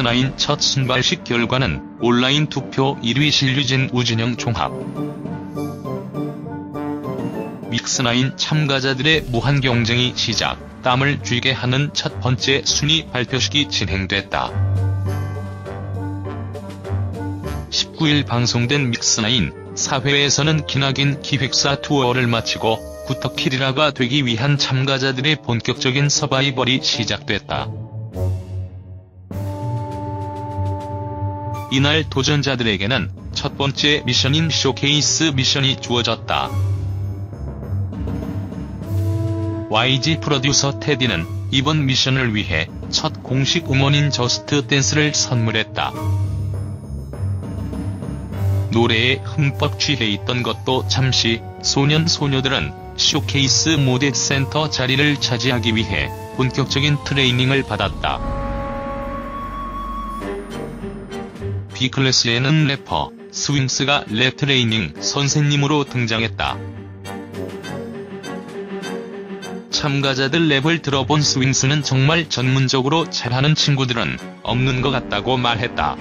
믹스나인 첫 순발식 결과는 온라인 투표 1위 신류진 우준영 종합. 믹스나인 참가자들의 무한 경쟁이 시작, 땀을 쥐게 하는 첫 번째 순위 발표식이 진행됐다. 19일 방송된 믹스나인 사회에서는 기나긴 기획사 투어를 마치고 구터키리라가 되기 위한 참가자들의 본격적인 서바이벌이 시작됐다. 이날 도전자들에게는 첫 번째 미션인 쇼케이스 미션이 주어졌다. YG 프로듀서 테디는 이번 미션을 위해 첫 공식 음원인 저스트 댄스를 선물했다. 노래에 흠뻑 취해 있던 것도 잠시 소년 소녀들은 쇼케이스 무대 센터 자리를 차지하기 위해 본격적인 트레이닝을 받았다. B클래스에는 래퍼 스윙스가 랩 트레이닝 선생님으로 등장했다. 참가자들 랩을 들어본 스윙스는 정말 전문적으로 잘하는 친구들은 없는 것 같다고 말했다.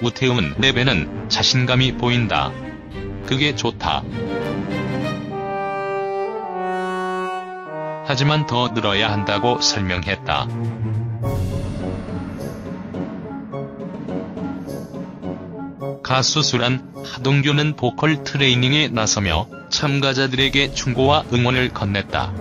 우태음은 랩에는 자신감이 보인다. 그게 좋다. 하지만 더 늘어야 한다고 설명했다. 가수 수란 하동규는 보컬 트레이닝에 나서며 참가자들에게 충고와 응원을 건넸다.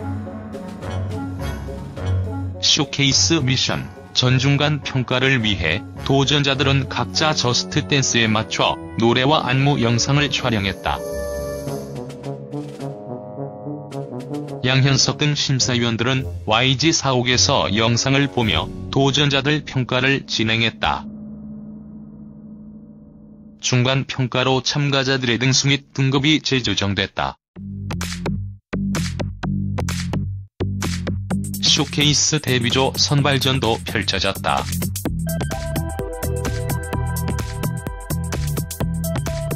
쇼케이스 미션, 전중간 평가를 위해 도전자들은 각자 저스트 댄스에 맞춰 노래와 안무 영상을 촬영했다. 양현석 등 심사위원들은 YG 사옥에서 영상을 보며 도전자들 평가를 진행했다. 중간 평가로 참가자들의 등수 및 등급이 재조정됐다. 쇼케이스 데뷔조 선발전도 펼쳐졌다.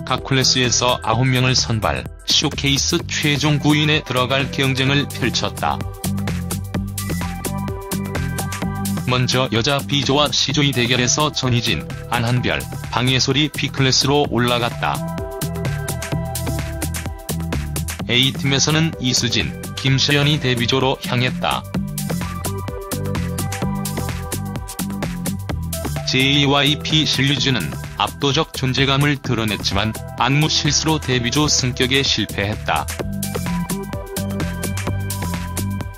각 클래스에서 9명을 선발, 쇼케이스 최종 9인에 들어갈 경쟁을 펼쳤다. 먼저 여자 B조와 C조의 대결에서 전희진, 안한별, 방예솔이 B클래스로 올라갔다. A팀에서는 이수진, 김시연이 데뷔조로 향했다. JYP 신류주는 압도적 존재감을 드러냈지만 안무 실수로 데뷔조 승격에 실패했다.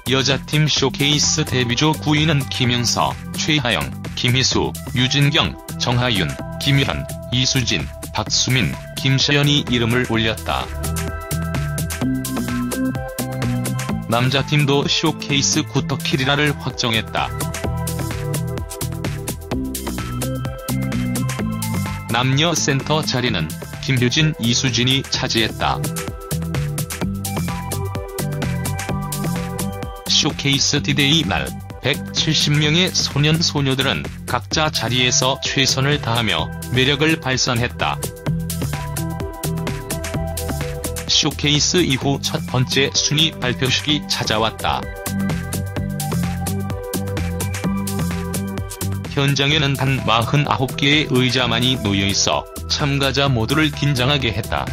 여자팀 쇼케이스 데뷔조 9위는 김영서, 최하영, 김희수, 유진경, 정하윤, 김유현, 이수진, 박수민, 김시연이 이름을 올렸다. 남자팀도 쇼케이스 구터키리라를 확정했다. 남녀 센터 자리는 김효진, 이수진이 차지했다. 쇼케이스 디데이 날 170명의 소년 소녀들은 각자 자리에서 최선을 다하며 매력을 발산했다. 쇼케이스 이후 첫 번째 순위 발표식이 찾아왔다. 현장에는 단 49개의 의자만이 놓여있어 참가자 모두를 긴장하게 했다.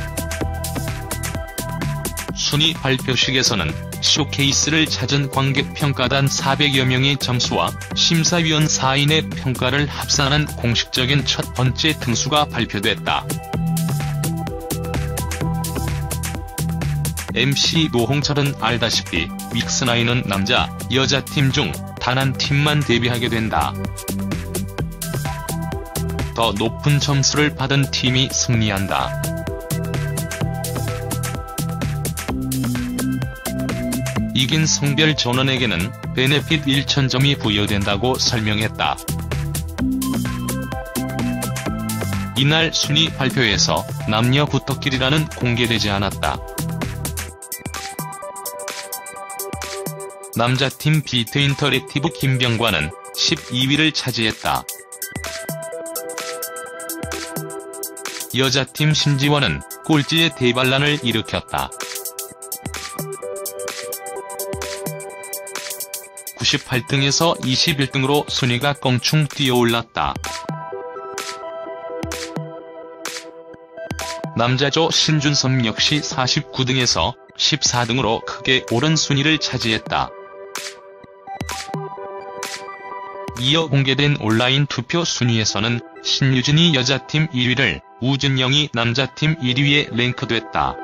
순위 발표식에서는 쇼케이스를 찾은 관객평가단 400여 명의 점수와 심사위원 4인의 평가를 합산한 공식적인 첫 번째 등수가 발표됐다. MC 노홍철은 알다시피 믹스나인은 남자, 여자 팀 중 단 한 팀만 데뷔하게 된다. 더 높은 점수를 받은 팀이 승리한다. 이긴 성별 전원에게는 베네핏 1천점이 부여된다고 설명했다. 이날 순위 발표에서 남녀 구터끼리라는 공개되지 않았다. 남자팀 비트 인터랙티브 김병관은 12위를 차지했다. 여자팀 신지원은 꼴찌의 대반란을 일으켰다. 18등에서 21등으로 순위가 껑충 뛰어올랐다. 남자조 신준섭 역시 49등에서 14등으로 크게 오른 순위를 차지했다. 이어 공개된 온라인 투표 순위에서는 신유진이 여자팀 1위를, 우준영이 남자팀 1위에 랭크됐다.